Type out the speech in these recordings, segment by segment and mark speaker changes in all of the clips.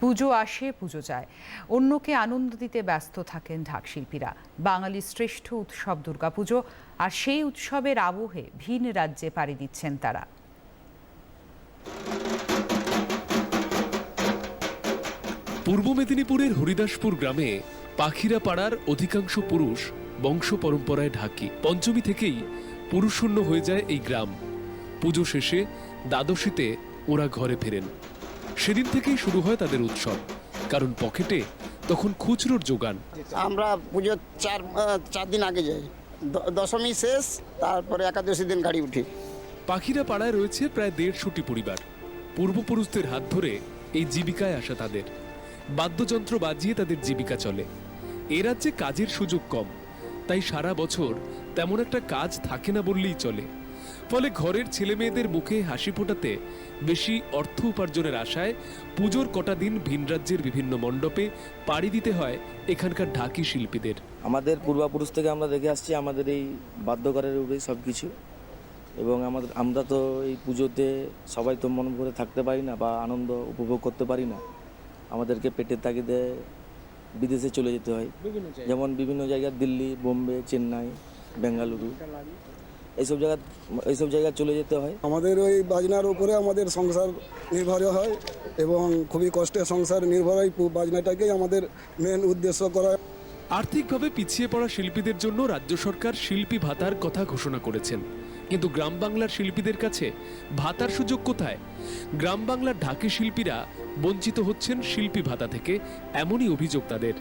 Speaker 1: পুজো আসে, পুজো যায়। অন্যকে আনন্দ দিতে ব্যস্ত থাকেন ঢাকশিল্পীরা বাঙালির শ্রেষ্ঠ উৎসব দুর্গাপুজো, আর সেই উৎসবের আবহে ভিন রাজ্যে পাড়ি দিচ্ছেন তারা।
Speaker 2: পূর্ব মেদিনীপুরের হরিদাসপুর গ্রামে পাখিরা পাড়ার অধিকাংশ পুরুষ বংশ পরম্পরায় ঢাকি। পঞ্চমী থেকেই পুরুষশূন্য হয়ে যায় এই গ্রাম। পুজো শেষে দ্বাদশীতে ওরা ঘরে ফেরেন। সেদিন থেকেই শুরু হয় তাদের উৎসব। কারণ পকেটে তখন খুচরোর যোগান।
Speaker 3: আমরা পুজোর চার চার দিন আগে যাই। দশমী শেষ তারপরে একাদশী দিন গাড়ি উঠি।
Speaker 2: পাখিরা পাড়ায় রয়েছে প্রায় দেড়শোটি পরিবার। পূর্বপুরুষদের হাত ধরে এই জীবিকায় আসা তাদের। বাদ্যযন্ত্র বাজিয়ে তাদের জীবিকা চলে। এ রাজ্যে কাজের সুযোগ কম। তাই সারা বছর তেমন একটা কাজ থাকে না বললেই চলে। ফলে ঘরের ছেলে মেয়েদের মুখে হাসি ফোটাতে বেশি অর্থ উপার্জনের আশায় পুজোর কটা দিন ভিন রাজ্যের বিভিন্ন মণ্ডপে পাড়ি দিতে হয় এখানকার ঢাকি শিল্পীদের।
Speaker 4: আমাদের পূর্বাপুরুষ থেকে আমরা দেখে আসছি আমাদের এই বাদ্যকরের উপরেই সব কিছু এবং আমাদের আমরা তো এই পুজোতে সবাই তো মন করে থাকতে পারি না বা আনন্দ উপভোগ করতে পারি না। আমাদেরকে পেটের তাগিদে বিদেশে চলে যেতে হয়। যেমন বিভিন্ন জায়গা দিল্লি বোম্বে চেন্নাই বেঙ্গালুরু। এইসব জায়গা এইসব জায়গায় চলে যেতে হয়।
Speaker 5: আমাদের ওই বাজনার উপরে আমাদের সংসার নির্ভর হয় এবং খুবই কষ্টে সংসার নির্ভর হয় বাজনাটাকেই আমাদের মেন উদ্দেশ্য করা।
Speaker 2: আর্থিকভাবে পিছিয়ে পড়া শিল্পীদের জন্য রাজ্য সরকার শিল্পী ভাতার কথা ঘোষণা করেছেন। কিন্তু গ্রাম বাংলার শিল্পীদের কাছে ভাতার সুযোগ কোথায়? গ্রাম বাংলার ঢাকি শিল্পীরা বঞ্চিত হচ্ছেন শিল্পী ভাতা থেকে এমনই অভিযোগ তাদের।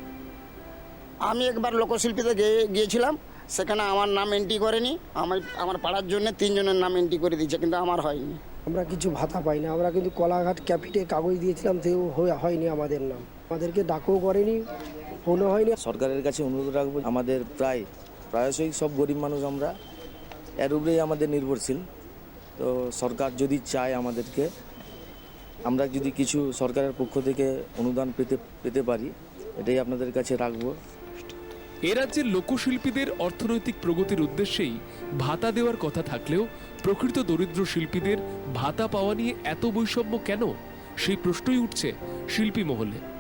Speaker 3: আমি একবার লোকশিল্পীতে গিয়ে- গিয়েছিলাম সেখানে আমার নাম এন্ট্রি করেনি। আমার আমার পাড়ার জন্য তিনজনের নাম এন্ট্রি করে দিয়েছে কিন্তু আমার হয়নি।
Speaker 6: আমরা কিছু ভাতা পাই না আমরা কিন্তু কলাঘাট ক্যাপিটে কাগজ দিয়েছিলাম সেও হয়নি আমাদের নাম। আমাদেরকে ডাকও করেনি ফোনও হয়নি।
Speaker 4: সরকারের কাছে অনুরোধ রাখব আমাদের প্রায় প্রায়শই সব গরিব মানুষ আমরা এর উপরেই আমাদের নির্ভরশীল। তো সরকার যদি চায় আমাদেরকে আমরা যদি কিছু সরকারের পক্ষ থেকে অনুদান পেতে পেতে পারি এটাই আপনাদের কাছে রাখব।
Speaker 2: এ রাজ্যের লোকশিল্পীদের অর্থনৈতিক প্রগতির উদ্দেশ্যেই ভাতা দেওয়ার কথা থাকলেও প্রকৃত দরিদ্র শিল্পীদের ভাতা পাওয়া নিয়ে এত বৈষম্য কেন? সেই প্রশ্নই উঠছে শিল্পী মহলে।